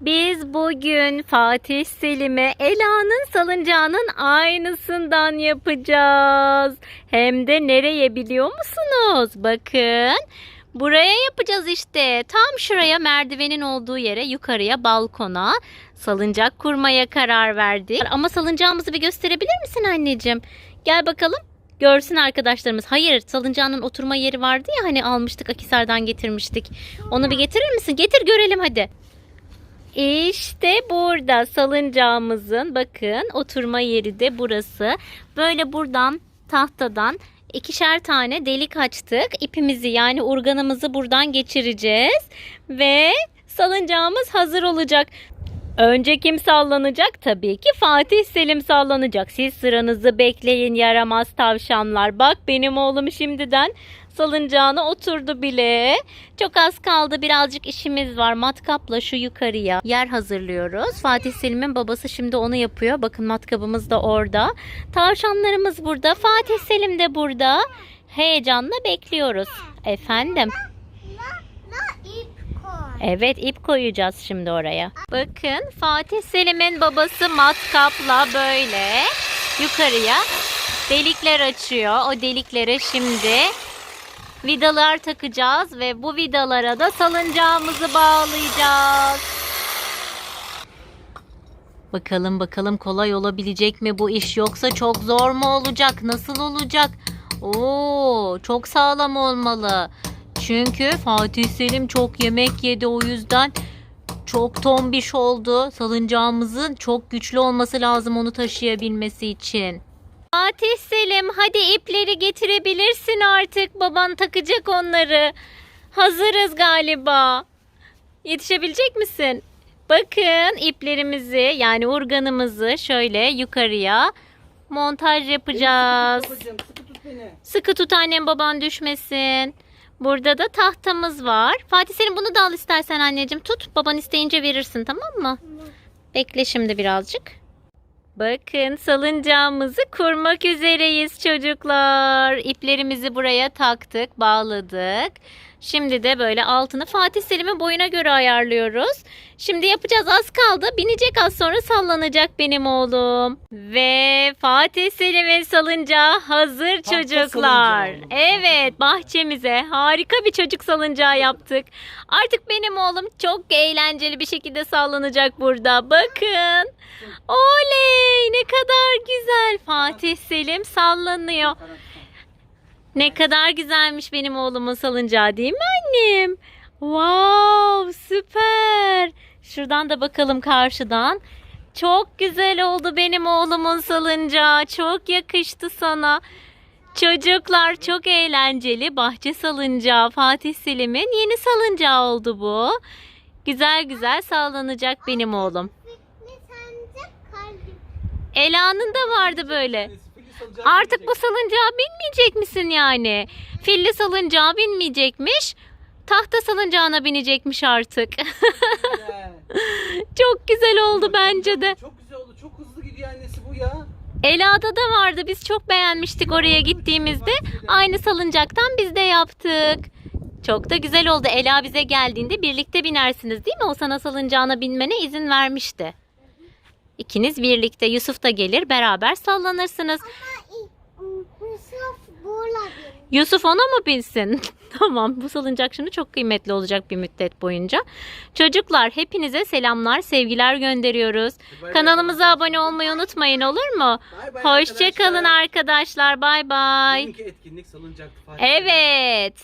Biz bugün Fatih Selim'e Ela'nın salıncağının aynısından yapacağız. Hem de nereye biliyor musunuz? Bakın. Buraya yapacağız işte. Tam şuraya merdivenin olduğu yere yukarıya balkona salıncak kurmaya karar verdik. Ama salıncağımızı bir gösterebilir misin anneciğim? Gel bakalım. Görsün arkadaşlarımız. Hayır salıncağının oturma yeri vardı ya hani almıştık Akisar'dan getirmiştik. Onu bir getirir misin? Getir görelim hadi. İşte burada salıncağımızın bakın oturma yeri de burası. Böyle buradan tahtadan ikişer tane delik açtık. İpimizi yani urganımızı buradan geçireceğiz. Ve salıncağımız hazır olacak. Önce kim sallanacak? Tabii ki Fatih Selim sallanacak. Siz sıranızı bekleyin yaramaz tavşanlar. Bak benim oğlum şimdiden salıncağına oturdu bile. Çok az kaldı. Birazcık işimiz var. Matkapla şu yukarıya yer hazırlıyoruz. Fatih Selim'in babası şimdi onu yapıyor. Bakın matkabımız da orada. Tavşanlarımız burada. Fatih Selim de burada. Heyecanla bekliyoruz. Efendim. Evet ip koyacağız şimdi oraya. Bakın Fatih Selim'in babası matkapla böyle yukarıya delikler açıyor. O deliklere şimdi vidalar takacağız ve bu vidalara da salıncağımızı bağlayacağız. Bakalım bakalım kolay olabilecek mi bu iş yoksa çok zor mu olacak? Nasıl olacak? Oo, çok sağlam olmalı. Çünkü Fatih Selim çok yemek yedi o yüzden çok tombiş oldu. Salıncağımızın çok güçlü olması lazım onu taşıyabilmesi için. Fatih Selim hadi ipleri getirebilirsin artık. Baban takacak onları. Hazırız galiba. Yetişebilecek misin? Bakın iplerimizi yani urganımızı şöyle yukarıya montaj yapacağız. Babacığım sıkı tut beni. Sıkı tut annem baban düşmesin. Burada da tahtamız var. Fatih senin bunu da al istersen anneciğim. Tut baban isteyince verirsin tamam mı? Bekle şimdi birazcık. Bakın salıncağımızı kurmak üzereyiz çocuklar. İplerimizi buraya taktık, bağladık. Şimdi de böyle altını Fatih Selim'in boyuna göre ayarlıyoruz. Şimdi yapacağız az kaldı. Binecek az sonra sallanacak benim oğlum. Ve Fatih Selim'in salıncağı hazır Tahta çocuklar. salıncağı. Evet bahçemize harika bir çocuk salıncağı yaptık. Artık benim oğlum çok eğlenceli bir şekilde sallanacak burada. Bakın. Oley ne kadar güzel. Fatih Selim sallanıyor. Ne kadar güzelmiş benim oğlumun salıncağı değil mi annem? Wow süper. Şuradan da bakalım karşıdan. Çok güzel oldu benim oğlumun salıncağı. Çok yakıştı sana. Çocuklar çok eğlenceli. Bahçe salıncağı Fatih Selim'in yeni salıncağı oldu bu. Güzel güzel sallanacak benim oğlum. Ela'nın da vardı böyle. Artık bu salıncağa binmeyecek misin yani? Filli salıncağa binmeyecekmiş. Tahta salıncağına binecekmiş artık. Güzel. Çok güzel oldu bence de. Çok güzel oldu. Çok hızlı gidiyor annesi bu ya. Ela'da da vardı. Biz çok beğenmiştik oraya gittiğimizde. Aynı salıncaktan biz de yaptık. Çok da güzel oldu. Ela bize geldiğinde birlikte binersiniz değil mi? O sana salıncağına binmene izin vermişti. İkiniz birlikte Yusuf da gelir beraber sallanırsınız. Yusuf burada benim. Yusuf ona mı binsin? tamam bu salıncak şimdi çok kıymetli olacak bir müddet boyunca. Çocuklar hepinize selamlar, sevgiler gönderiyoruz. Bay Kanalımıza arkadaşlar. abone olmayı unutmayın olur mu? Hoşçakalın arkadaşlar. Bay bay. Bugünkü etkinlik salıncaktı. Evet.